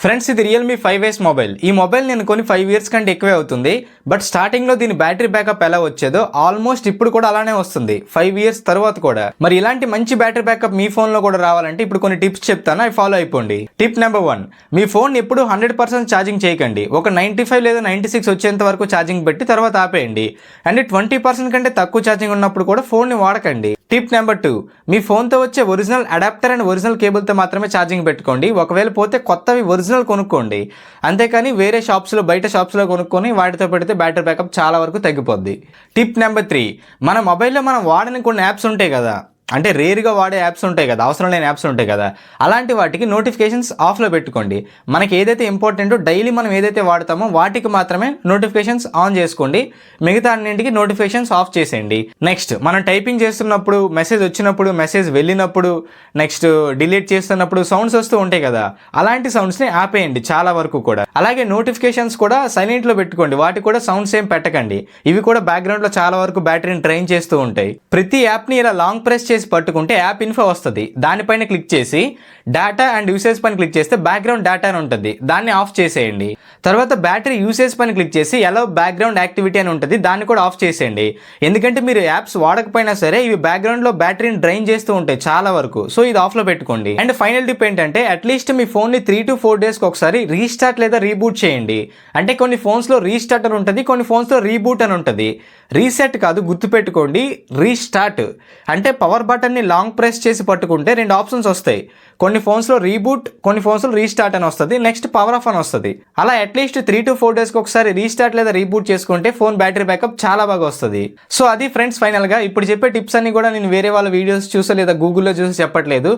Friends ఇది Realme five S mobile ఈ mobile నేను కొని ఫైవ్ ఇయర్స్ కంటే ఎక్కువే అవుతుంది. బట్ స్టార్టింగ్లో దీని బ్యాటరీ బ్యాకప్ ఎలా వచ్చేదో ఆల్మోస్ట్ ఇప్పుడు కూడా అలానే వస్తుంది. ఫైవ్ ఇయర్స్ తర్వాత కూడా. మరి ఇలాంటి మంచి బ్యాటరీ బ్యాకప్ మీ ఫోన్లో కూడా రావాలంటే ఇప్పుడు కొన్ని టిప్స్ చెప్తాను. అవి ఫాలో అయిపోండి. టిప్ నెంబర్ వన్ మీ ఫోన్ ఎప్పుడు హండ్రెడ్ పర్సెంట్ ఛార్జింగ్ చేయకండి. ఒక నైంటీ ఫైవ్ లేదా నైంటీ సిక్స్ వచ్చేంత వరకు ఛార్జింగ్ పెట్టి తర్వాత ఆపేయండి. అండ్ ట్వంటీ పర్సెంట్ కంటే తక్కువ ఛార్జింగ్ ఉన్నప్పుడు కూడా ఫోన్ని వాడకండి. Tip number two. మీ ఫోన్తో వచ్చే ఒరిజినల్ అడాప్టర్ అండ్ ఒరిజినల్ కేబుల్తో మాత్రమే ఛార్జింగ్ పెట్టుకోండి. ఒకవేళ పోతే కొత్తవి ఒరిజినల్ కొనుక్కోండి. అంతేకాని వేరే షాప్స్లో బయట షాప్స్లో కొనుక్కొని వాటితో పెడితే బ్యాటరీ బ్యాకప్ చాలా వరకు తగ్గిపోద్ది. Tip number three. మన మొబైల్లో మనం వాడని కొన్ని యాప్స్ ఉంటాయి కదా. అంటే రేరుగా వాడే యాప్స్ ఉంటాయి కదా అవసరం లేని యాప్స్ ఉంటాయి కదా అలాంటి వాటికి నోటిఫికేషన్స్ ఆఫ్లో పెట్టుకోండి. మనకి ఏదైతే ఇంపార్టెంటో డైలీ మనం ఏదైతే వాడతామో వాటికి మాత్రమే నోటిఫికేషన్స్ ఆన్ చేసుకోండి. మిగతా అన్నింటికి నోటిఫికేషన్స్ ఆఫ్ చేసేయండి. నెక్స్ట్ మనం టైపింగ్ చేస్తున్నప్పుడు మెసేజ్ వచ్చినప్పుడు మెసేజ్ వెళ్ళినప్పుడు నెక్స్ట్ డిలీట్ చేస్తున్నప్పుడు సౌండ్స్ వస్తూ ఉంటాయి కదా అలాంటి సౌండ్స్ని ఆపేయండి చాలా వరకు కూడా. అలాగే నోటిఫికేషన్స్ కూడా సైలెంట్లో పెట్టుకోండి. వాటికి కూడా సౌండ్స్ ఏం పెట్టకండి. ఇవి కూడా బ్యాక్గ్రౌండ్లో చాలా వరకు బ్యాటరీని ట్రైన్ చేస్తూ ఉంటాయి. ప్రతి యాప్ని ఇలా లాంగ్ ప్రెస్ చేసి పట్టుకుంటే యాప్ ఇన్ఫో వస్తుంది. దానిపైన క్లిక్ చేసి డేటా అండ్ యూసేజ్ పైన క్లిక్ చేస్తే బ్యాక్గ్రౌండ్ డేటా అని ఉంటుంది. దాన్ని ఆఫ్ చేసేయండి. తర్వాత బ్యాటరీ యూసేజ్ పైన క్లిక్ చేసి ఎలా బ్యాక్గ్రౌండ్ యాక్టివిటీ అని ఉంటుంది. దాన్ని కూడా ఆఫ్ చేసేయండి. ఎందుకంటే మీరు యాప్స్ వాడకపోయినా సరే ఇవి బ్యాక్గ్రౌండ్లో బ్యాటరీని డ్రైన్ చేస్తూ ఉంటాయి చాలా వరకు. సో ఇది ఆఫ్లో పెట్టుకోండి. అండ్ ఫైనల్ టిప్ ఏంటంటే అట్లీస్ట్ మీ ఫోన్ని త్రీ టు ఫోర్ డేస్కి ఒకసారి రీస్టార్ట్ లేదా రీబూట్ చేయండి. అంటే కొన్ని ఫోన్స్లో రీస్టార్ట్ అని ఉంటుంది కొన్ని ఫోన్స్లో రీబూట్ అని ఉంటుంది. రీసెట్ కాదు గుర్తుపెట్టుకోండి. రీస్టార్ట్ అంటే పవర్ బటన్ని లాంగ్ ప్రెస్ చేసి పట్టుకుంటే రెండు ఆప్షన్స్ వస్తాయి. కొన్ని ఫోన్స్లో రీబూట్ కొన్ని ఫోన్స్లో రీస్టార్ట్ అని వస్తుంది. నెక్స్ట్ పవర్ ఆఫ్ అని వస్తుంది. అలా అట్లీస్ట్ త్రీ టు ఫోర్ డేస్కి ఒకసారి రీస్టార్ట్ లేదా రీబూట్ చేసుకుంటే ఫోన్ బ్యాటరీ బ్యాకప్ చాలా బాగా వస్తుంది. సో అది ఫ్రెండ్స్ ఫైనల్గా ఇప్పుడు చెప్పే టిప్స్ అన్ని కూడా నేను వేరే వాళ్ళ వీడియోస్ చూసా లేదా గూగుల్లో చూసి చెప్పట్లేదు.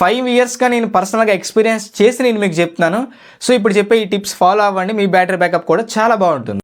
ఫైవ్ ఇయర్స్గా నేను పర్సనల్గా ఎక్స్పీరియన్స్ చేసి నేను మీకు చెప్తున్నాను. సో ఇప్పుడు చెప్పే ఈ టిప్స్ ఫాలో అవ్వండి. మీ బ్యాటరీ బ్యాకప్ కూడా చాలా బాగుంటుంది.